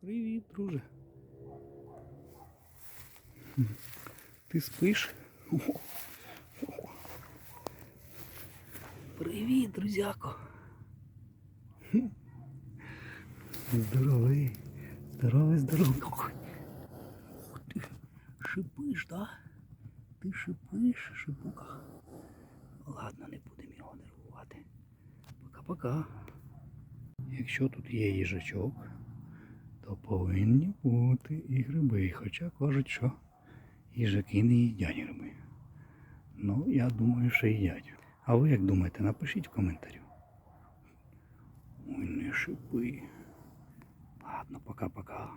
Привіт, друже. Ти спиш? О, о. Привіт, друзяко. Здоровий. Здоровий, здоровий. Ух ти. Шипиш, да? Ти шипиш, шипука. Ладно, не будемо його нервувати. Пока-пока. Якщо тут є їжачок, то повинні бути і гриби. Хоча кажуть, що їжаки не їдять гриби. Ну, я думаю, що їдять. А ви як думаєте, напишіть в коментарі. Ой, не шипи. Ладно, пока-пока.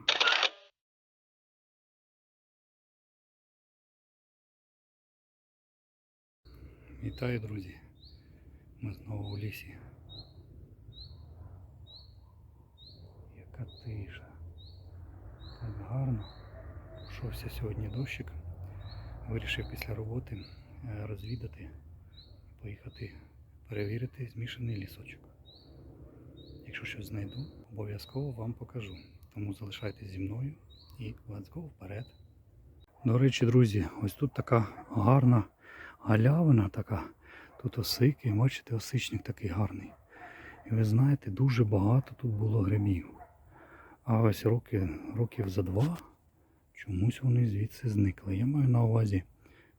Вітаю, друзі. Ми знову у лісі. Яка тиша. Гарно. Пішовся сьогодні дощик. Вирішив після роботи е, розвідати, поїхати перевірити змішаний лісочок. Якщо щось знайду, обов'язково вам покажу. Тому залишайтесь зі мною і let's go вперед. До речі, друзі, ось тут така гарна галявина така. Тут осики, бачите, осичник такий гарний. І ви знаєте, дуже багато тут було грибів. А ось роки, років за два чомусь вони звідси зникли. Я маю на увазі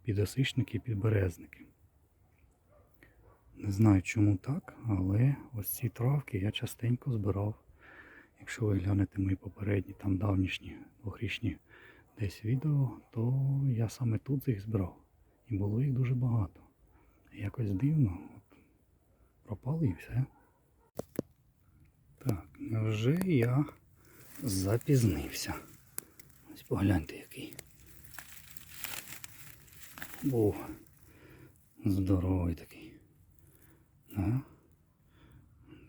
підосичники і підберезники. Не знаю чому так, але ось ці травки я частенько збирав. Якщо ви глянете мої попередні, там давнішні двохрічні десь відео, то я саме тут їх збирав. І було їх дуже багато. Якось дивно. От, пропали і все. Так, невже я запізнився? Ось погляньте який. О, здоровий такий. А?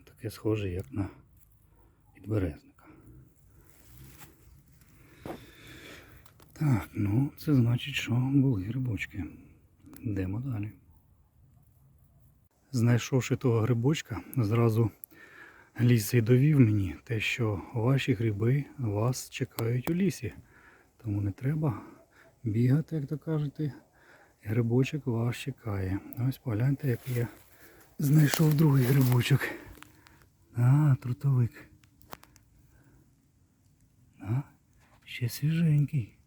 Таке схоже, як на підберезника. Так, ну це значить, що були грибочки. Йдемо далі. Знайшовши того грибочка, зразу ліс і довів мені те, що ваші гриби вас чекають у лісі. Тому не треба бігати, як то кажете. Грибочок вас чекає. Ось погляньте, як я знайшов другий грибочок. А, трутовик. А, ще свіженький.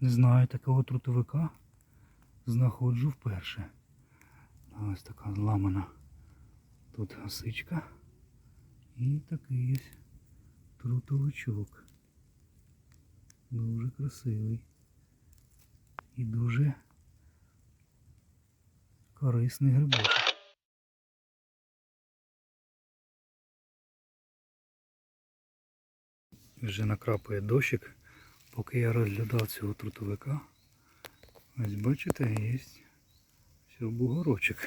Не знаю такого трутовика. Знаходжу вперше. Ось така зламана тут осичка. І такий ось трутовичок. Дуже красивий. І дуже корисний грибочок. Вже накрапує дощик, поки я розглядав цього трутовика. Ось бачите, є все бугорочок.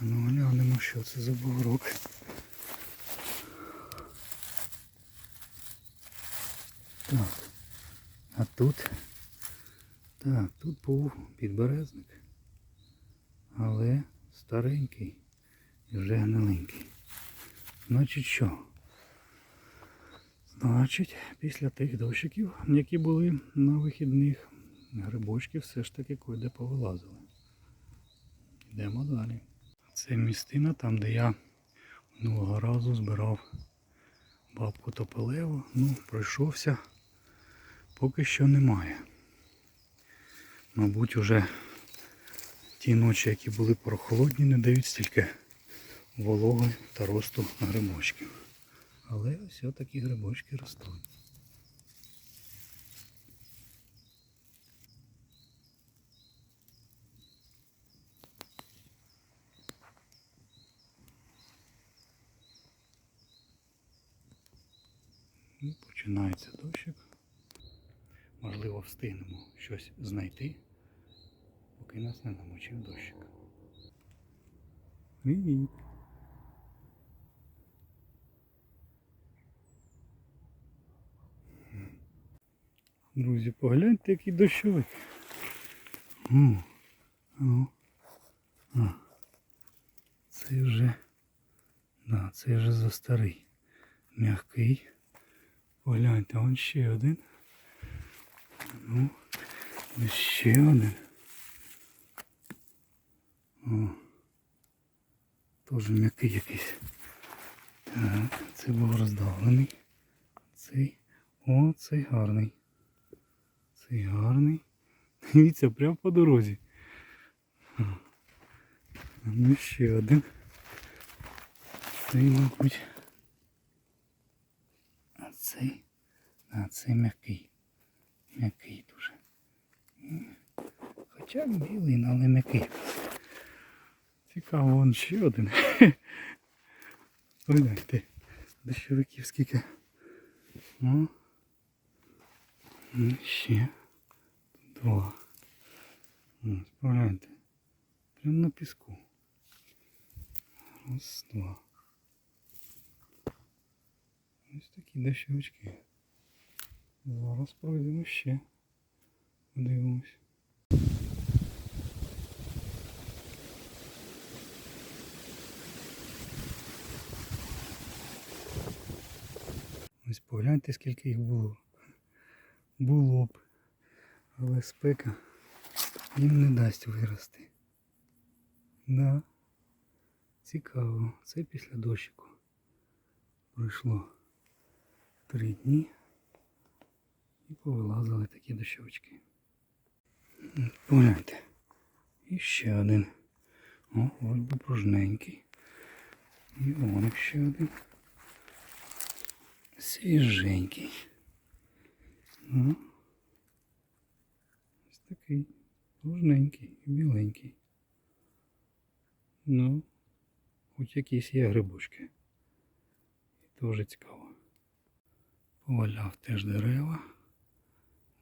Ну глянемо, що це за бугорок. Так. А тут. Так, тут був підберезник. Але старенький і вже гниленький. Значить що? Значить, після тих дощиків, які були на вихідних, грибочки все ж таки куди повилазили. Йдемо далі. Це містина там, де я минулого разу збирав бабку Топелеву. Ну, пройшовся. Поки що немає. Мабуть, уже ті ночі, які були прохолодні, не дають стільки вологи та росту грибочків. Але ось такі грибочки ростуть. І починається дощик. Можливо, встигнемо щось знайти, поки нас не намочив дощик. Привіт! Друзі, погляньте, який дощовик. О, о, а. Це вже, да, це вже за старий. М'який. Погляньте, он ще один. Ну, ще один. О, теж м'який якийсь. Так, це був роздавлений. Цей. О, цей гарний. Цей гарний. Дивіться, прямо по дорозі. Ну ще один. Цей, мабуть. А цей. А цей м'який. М'який дуже. Хоча білий, але м'який. Цікаво, вон ще один. Гляньте. Дощовиків скільки. О. Ще. Два. Ось. Прямо на піску. Раз, два. Ось такі дощовички. Зараз пройдемо ще. Подивимось. Ось погляньте, скільки їх було. Було б. Але спека їм не дасть вирости. Да. Цікаво. Це після дощику. Пройшло три дні і повилазили такі дощовички. Погляньте. І ще один. О, ось би пружненький. І вон ще один. Свіженький. Ну, ось такий пружненький і біленький. Ну, хоч якісь є грибочки. І дуже цікаво. Поваляв теж дерева.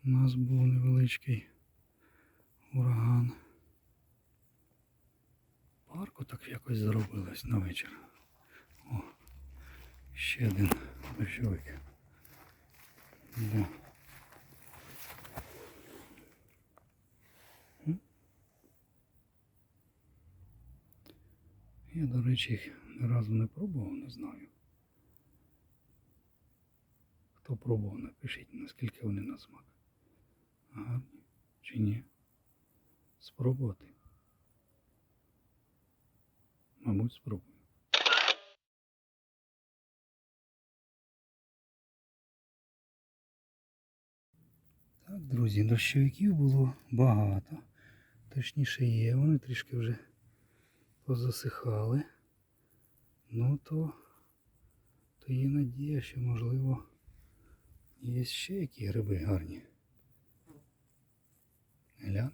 У нас був невеличкий ураган. Парку так якось зробилось на вечір. О, ще один дощовик. Да. Я, до речі, їх ні разу не пробував, не знаю. Хто пробував, напишіть, наскільки вони на смак. Гарні чи ні? Спробувати. Мабуть, спробую. Так, друзі, дощовиків було багато. Точніше є, вони трішки вже позасихали. Ну то, то є надія, що можливо є ще які гриби гарні. Глянемо.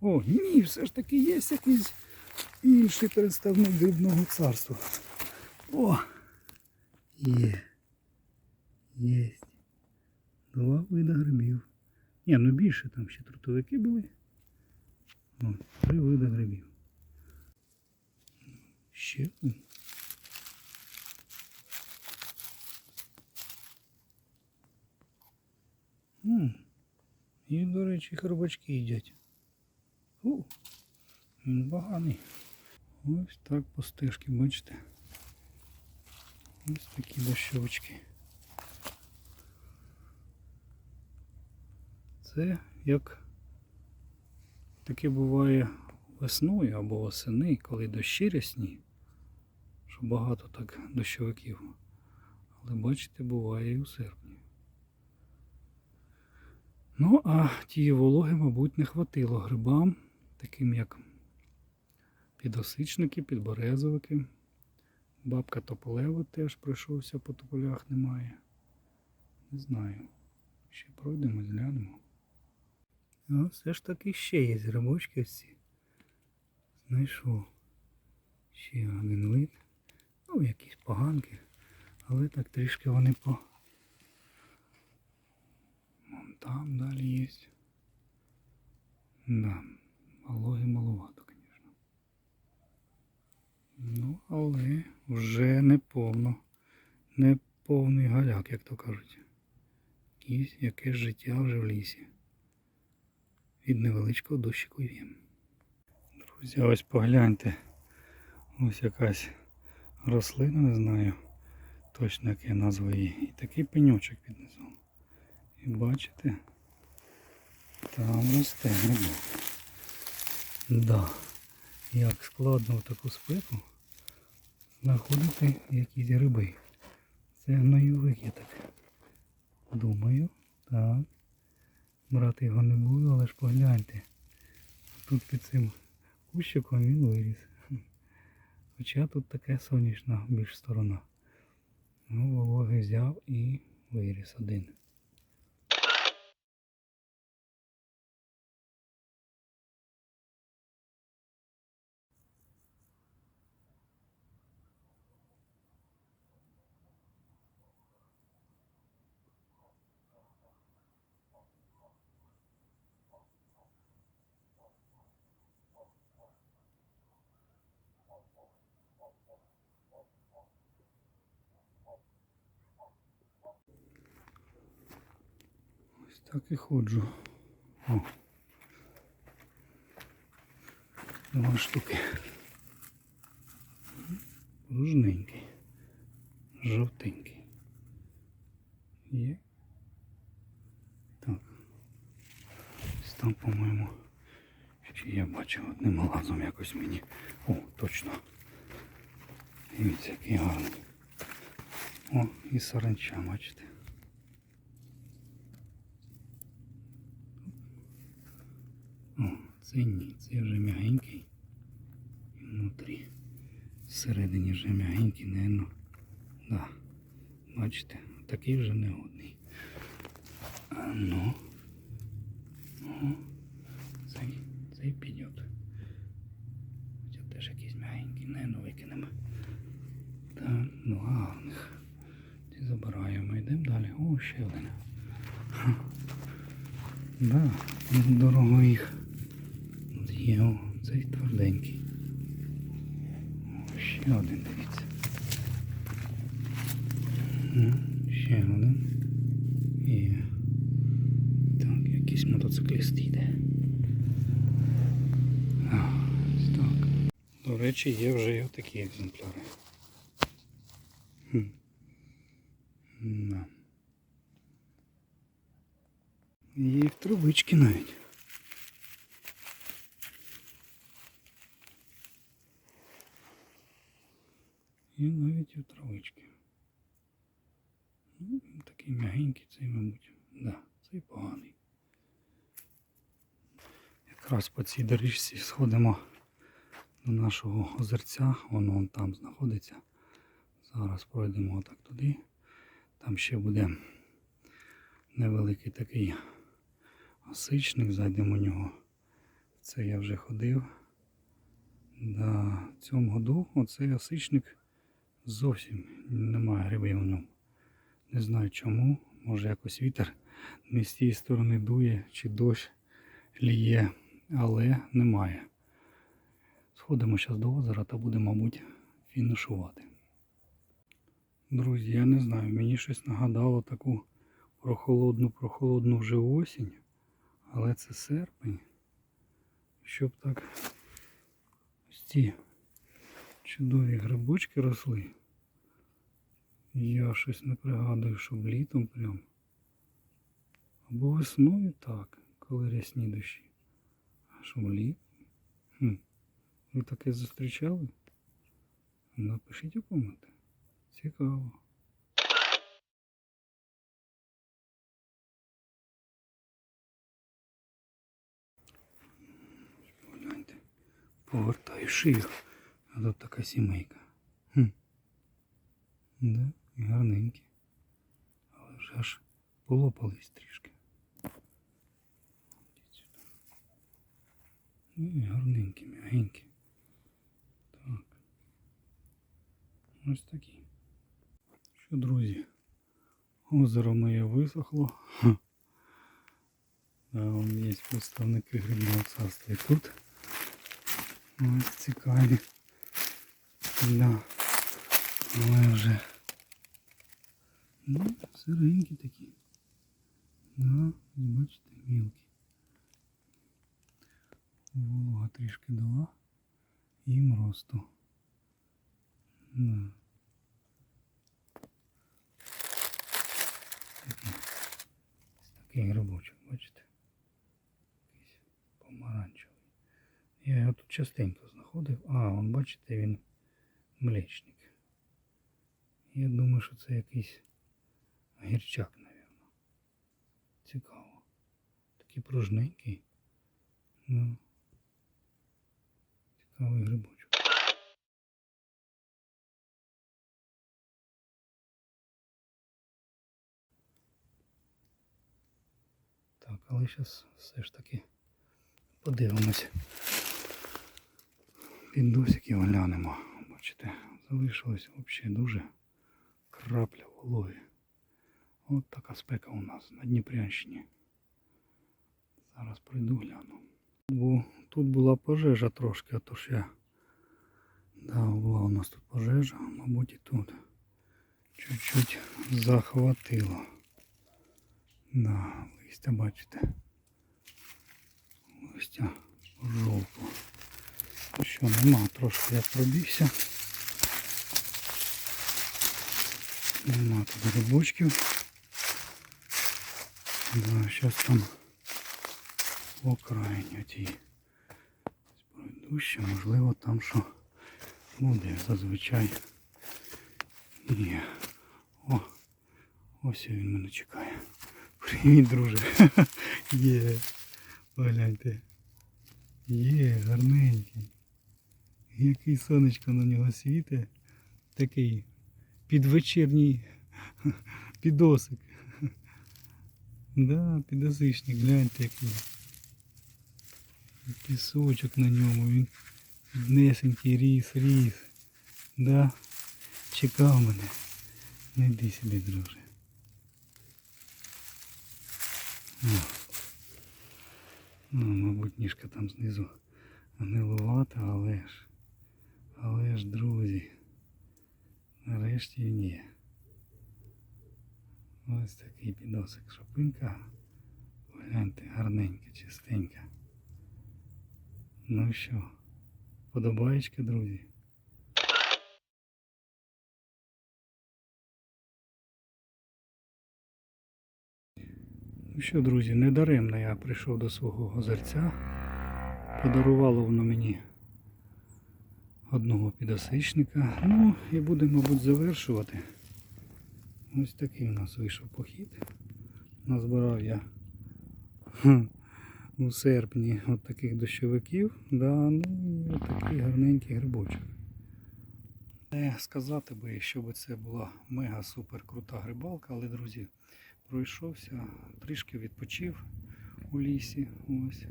О, ні, все ж таки є якийсь інший представник грибного царства. О! Є. Є. Два вида грибів. Ні, ну більше там ще трутовики були. О, три вида грибів. Ще один. М, І, до речі, хробачки їдять. У, він поганий. Ось так по стежці, бачите. Ось такі дощовочки. Це як таке буває весною або восени, коли дощі рясні, що багато так дощовиків. Але бачите, буває і у серпні. Ну, а тієї вологи, мабуть, не хватило грибам, таким як підосичники, підберезовики. Бабка Тополева теж пройшовся по тополях немає. Не знаю. Ще пройдемо, зглянемо. Ну, все ж таки ще є грибочки ці. Знайшов ще один вид. Ну, якісь поганки. Але так трішки вони по. Вон там далі є. Да, вологи маловато, звісно. Ну, але вже не повно. Не повний галяк, як то кажуть. Якесь, якесь життя вже в лісі. від невеличкого дощику є. Друзі, ось погляньте. Ось якась рослина, не знаю точно яке назва її. І такий пеньочок під. І бачите, там росте грибок. Да. Як складно в таку спеку знаходити якісь гриби. Це гноювик я так думаю. Так. Брати його не буду, але ж погляньте. Тут під цим кущиком він виріс. Хоча тут така сонячна більш сторона. Ну, вологи взяв і виріс один. Так і ходжу. О. Два штуки. Ружненький. Жовтенький. Є. Так. Ось там, по-моєму, ще я бачив одним глазом якось мені. О, точно. Дивіться, який гарний. О, і саранча, бачите. О, це ні, це вже м'ягенький. І внутрі. Всередині вже м'ягенький, напевно. Да. Бачите, такий вже негодний. А ну. О, цей, цей піде. Хоча теж якийсь м'ягенький, напевно, викинемо. Так, ну гарних. Ці забираємо. Йдемо далі. О, ще один. Да, дорого їх. Є, о, цей тверденький. Ще один, дивіться. Ще один. І так, якийсь мотоцикліст йде. Так. До речі, є вже і отакі екземпляри. Хм. Да. Є в травички навіть. І навіть в травички. Ну, такий м'ягенький цей, мабуть. Да, цей поганий. Якраз по цій доріжці сходимо до нашого озерця. Воно вон там знаходиться. Зараз пройдемо отак туди. Там ще буде невеликий такий осичник, зайдемо в нього. Це я вже ходив. Да, в цьому году оцей осичник зовсім немає грибів в ньому. Не знаю чому. Може якось вітер не з тієї сторони дує чи дощ ліє, але немає. Сходимо зараз до озера та будемо, мабуть, фінішувати. Друзі, я не знаю, мені щось нагадало таку прохолодну, прохолодну вже осінь, але це серпень. Щоб так ось ці чудові грибочки росли. Я щось не пригадую, щоб літом прям. Або весною так, коли рясні дощі. А щоб літом? Хм. Ви таке зустрічали? Напишіть у коменти. Цікаво. Погляньте. Повертаю шию. А тут така сімейка. Хм. Да, гарненькі. Але вже аж полопались трішки. Сюди. І гарненькі, м'ягенькі. Так. Ось такі. Що, друзі, озеро моє висохло. Да, вон є представники грибного царства і тут. Ось цікаві. Да. Але вже ну, сиренькі такі. Да, бачите, мілкі. Волога трішки дала. Їм росту. Да. Такий, такий грибочок, бачите? Якийсь помаранчевий. Я його тут частенько знаходив. А, вон, бачите, він млечник. Я думаю, що це якийсь гірчак, мабуть. Цікаво. Такий пружненький. Ну, цікавий грибочок. Так, але зараз все ж таки подивимось. Під досики глянемо. Бачите, залишилось взагалі дуже крапля вологи. От така спека у нас на Дніпрянщині. Зараз прийду гляну. Бо тут була пожежа трошки, а то ж я. Да, була у нас тут пожежа, мабуть і тут. Чуть-чуть захватило. Да, листя бачите. Листя жовто. Що, нема, трошки я пробігся. Нема тут грибочків. Да, зараз там по крайній тій пройдуще, можливо, там що буде зазвичай. Є. О, ось він мене чекає. Привіт, друже. Є. Погляньте. Є, гарненький. Який сонечко на нього світить. Такий підвечірній підосик. Да, підосичник, гляньте який. Пісочок на ньому, він віднесенький ріс, ріс. Да, чекав мене. Не йди сюди, друже. О. Ну, мабуть, ніжка там знизу гнилувата, але ж, але ж, друзі, нарешті є. Ось такий підосик шопинка. Гляньте, гарненька, чистенька. Ну що, подобаєчка, друзі? Ну що, друзі, недаремно я прийшов до свого озерця. Подарувало воно мені одного підосичника. Ну і будемо, мабуть, завершувати. Ось такий у нас вийшов похід. Назбирав я у серпні от таких дощовиків. Да, ну і от такий гарненький грибочок. Не сказати би, щоб це була мега супер крута грибалка, але, друзі, пройшовся, трішки відпочив у лісі. Ось.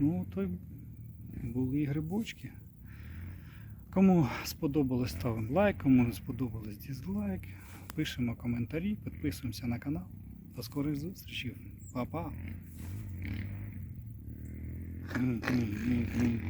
Ну, то були і грибочки. Кому сподобалось, ставимо лайк, кому не сподобалось дизлайк. Пишемо коментарі, підписуємося на канал. До скорих зустрічей. Па-па. М-м-м-м.